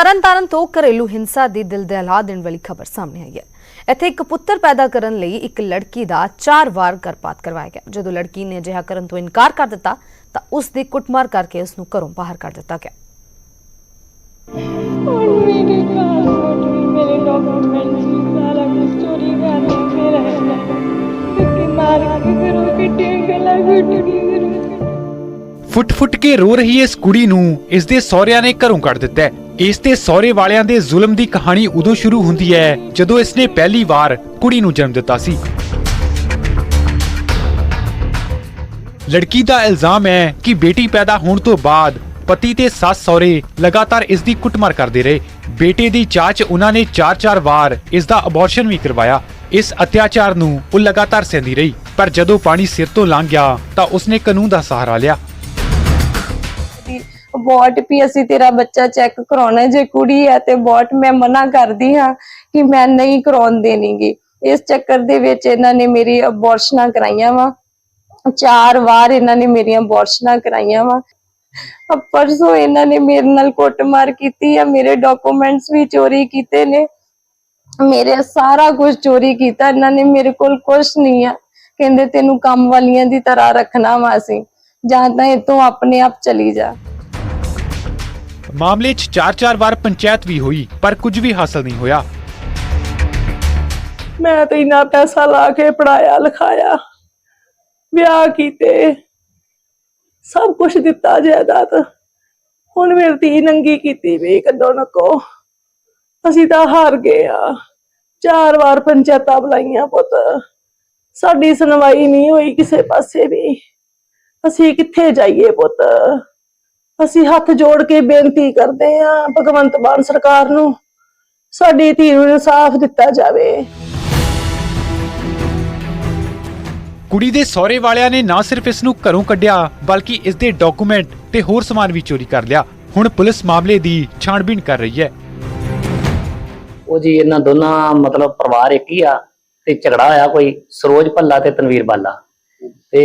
ਤਰਨ ਤਾਰਨ ਤੋਂ ਘਰੇਲੂ ਹਿੰਸਾ ਦੀ ਦਿਲ ਦਹਿਲਾ ਦੇਣ ਵਾਲੀ ਖਬਰ ਸਾਹਮਣੇ ਆਈ ਹੈ। ਇੱਥੇ ਇੱਕ ਪੁੱਤਰ ਪੈਦਾ ਕਰਨ ਲਈ ਇੱਕ ਲੜਕੀ ਦਾ ਚਾਰ ਵਾਰ ਗਰਭਪਾਤ ਕਰਵਾਇਆ ਗਿਆ। ਜਦੋਂ ਲੜਕੀ ਨੇ ਅਜਿਹਾ ਕਰਨ ਤੋਂ ਇਨਕਾਰ ਕਰ ਦਿੱਤਾ ਤਾਂ ਉਸ ਦੀ ਕੁੱਟਮਾਰ ਕਰਕੇ ਉਸ ਨੂੰ ਘਰੋਂ ਬਾਹਰ ਕੱਢ ਦਿੱਤਾ ਗਿਆ। ਫੁੱਟ ਫੁੱਟ ਕੇ ਰੋ ਰਹੀ ਇਸ ਕੁੜੀ ਨੂੰ ਇਸ ਦੇ ਸਹੁਰਿਆਂ ਨੇ ਘਰੋਂ ਕੱਢ ਦਿੱਤਾ ਹੈ। ਇਸ ਤੇ ਸਹੁਰੇ ਵਾਲਿਆਂ ਦੇ ਜ਼ੁਲਮ ਦੀ ਕਹਾਣੀ ਉਦੋਂ ਸ਼ੁਰੂ ਹੁੰਦੀ ਹੈ ਜਦੋਂ ਇਸ ਨੇ ਪਹਿਲੀ ਵਾਰ ਕੁੜੀ ਨੂੰ ਜਨਮ ਦਿੱਤਾ ਸੀ। ਲੜਕੀ ਦਾ ਇਲਜ਼ਾਮ ਹੈ ਕਿ ਬੇਟੀ ਪੈਦਾ ਹੋਣ ਤੋਂ ਬਾਅਦ ਪਤੀ ਤੇ ਸੱਸ ਸਹੁਰੇ ਲਗਾਤਾਰ ਇਸ ਦੀ ਕੁੱਟਮਾਰ ਕਰਦੇ ਰਹੇ। ਬੇਟੇ ਦੀ ਚਾਚ ਉਹਨਾਂ ਨੇ 4-4 ਵਾਰ ਇਸ ਦਾ ਅਬੋਰਸ਼ਨ ਵੀ ਕਰਵਾਇਆ। ਇਸ ਅਤਿਆਚਾਰ ਨੂੰ ਉਹ ਲਗਾਤਾਰ ਸਹਿੰਦੀ ਰਹੀ। ਪਰ ਜਦੋਂ ਪਾਣੀ ਸਿਰ ਤੋਂ ਲੰਘ ਗਿਆ ਤਾਂ ਉਸਨੇ ਕਾਨੂੰਨ ਦਾ ਸਹਾਰਾ ਲਿਆ। ਬੋਟ ਵੀ ਅਸੀਂ ਤੇਰਾ ਬੱਚਾ ਚੈੱਕ ਕਰਾਉਣਾ ਜੇ ਕੁੜੀ ਹੈ ਤੇ ਬੋਟ ਮੈਂ ਮਨਾ ਕਰਦੀ ਹਾਂ ਕਿ ਮੈਂ ਨਹੀਂ ਕਰਾਉਣ ਦੇਣੀਗੀ। ਇਸ ਚੱਕਰ ਦੇ ਵਿੱਚ ਇਹਨਾਂ ਨੇ ਮੇਰੀ ਅਬੋਰਸ਼ਨਾਂ ਕਰਾਈਆਂ ਵਾ। ਚਾਰ ਵਾਰ ਇਹਨਾਂ ਨੇ ਮੇਰੀਆਂ ਅਬੋਰਸ਼ਨਾਂ ਕਰਾਈਆਂ ਵਾ। ਪਰਸੋਂ ਇਹਨਾਂ ਨੇ ਮੇਰੇ ਨਾਲ ਕੁੱਟਮਾਰ ਕੀਤੀ ਆ, ਮੇਰੇ ਡਾਕੂਮੈਂਟਸ ਵੀ ਚੋਰੀ ਕੀਤੇ ਨੇ। ਮੇਰੇ ਸਾਰਾ ਕੁਝ ਚੋਰੀ ਕੀਤਾ, ਇਹਨਾਂ ਨੇ ਮੇਰੇ ਕੋਲ ਕੁਝ ਨਹੀਂ ਆ। ਕਹਿੰਦੇ ਤੈਨੂੰ ਕੰਮ ਵਾਲੀਆਂ ਦੀ ਤਰ੍ਹਾਂ ਰੱਖਣਾ ਵਾ ਅਸੀਂ। ਜਾਂ ਤਾਂ ਇਤੋਂ ਆਪਣੇ ਆਪ ਚਲੀ ਜਾ। ਮਾਮਲੇ 'ਚ 4-4 ਵਾਰ ਪੰਚਾਇਤ ਵੀ ਹੋਈ, ਪਰ ਕੁਝ ਵੀ ਹਾਸਲ ਨਹੀਂ ਹੋਇਆ। ਮੈਂ ਤੇ ਇੰਨਾ ਪੈਸਾ ਲਾ ਕੇ ਪੜਾਇਆ ਲਿਖਾਇਆ, ਵਿਆਹ ਕੀਤੇ, ਸਭ ਕੁਝ ਦਿੱਤਾ ਜਾਇਦਾਦ। ਹੁਣ ਮੇਰੀ ਧੀ ਨੰਗੀ ਕੀਤੀ ਵੀ, ਕੱਢੋ ਨਕੋ। ਅਸੀਂ ਤਾਂ ਹਾਰ ਗਏ ਆ। ਚਾਰ ਵਾਰ ਪੰਚਾਇਤਾਂ ਬੁਲਾਈਆਂ ਪੁੱਤ। ਸਾਡੀ ਸੁਣਵਾਈ ਨਹੀਂ ਹੋਈ ਕਿਸੇ ਪਾਸੇ ਵੀ। ਅਸੀਂ ਕਿੱਥੇ ਜਾਈਏ ਪੁੱਤ? ਅਸੀਂ ਹੱਥ ਜੋੜ ਕੇ ਬੇਨਤੀ ਕਰਦੇ ਆ ਭਗਵੰਤ ਮਾਨ ਸਰਕਾਰ ਨੂੰ ਸਾਡੀ ਧੀ ਨੂੰ ਇਨਸਾਫ ਦਿੱਤਾ ਜਾਵੇ। ਕੁੜੀ ਦੇ ਸਹੁਰੇ ਵਾਲਿਆਂ ਨੇ ਨਾ ਸਿਰਫ ਇਸ ਨੂੰ ਘਰੋਂ ਕੱਢਿਆ ਬਲਕਿ ਇਸ ਦੇ ਡਾਕੂਮੈਂਟ ਤੇ ਹੋਰ ਸਮਾਨ ਵੀ ਚੋਰੀ ਕਰ ਲਿਆ। ਹੁਣ ਪੁਲਿਸ ਮਾਮਲੇ ਦੀ ਛਾਣਬੀਣ ਕਰ ਰਹੀ ਹੈ। ਉਹ ਜੀ ਇਹਨਾਂ ਦੋਨਾਂ ਮਤਲਬ ਪਰਿਵਾਰ ਇੱਕ ਹੀ ਆ ਤੇ ਝਗੜਾ ਹੋਇਆ ਕੋਈ ਸਰੋਜ ਭੱਲਾ ਤੇ ਤਨਵੀਰ ਬਾਲਾ। ਤੇ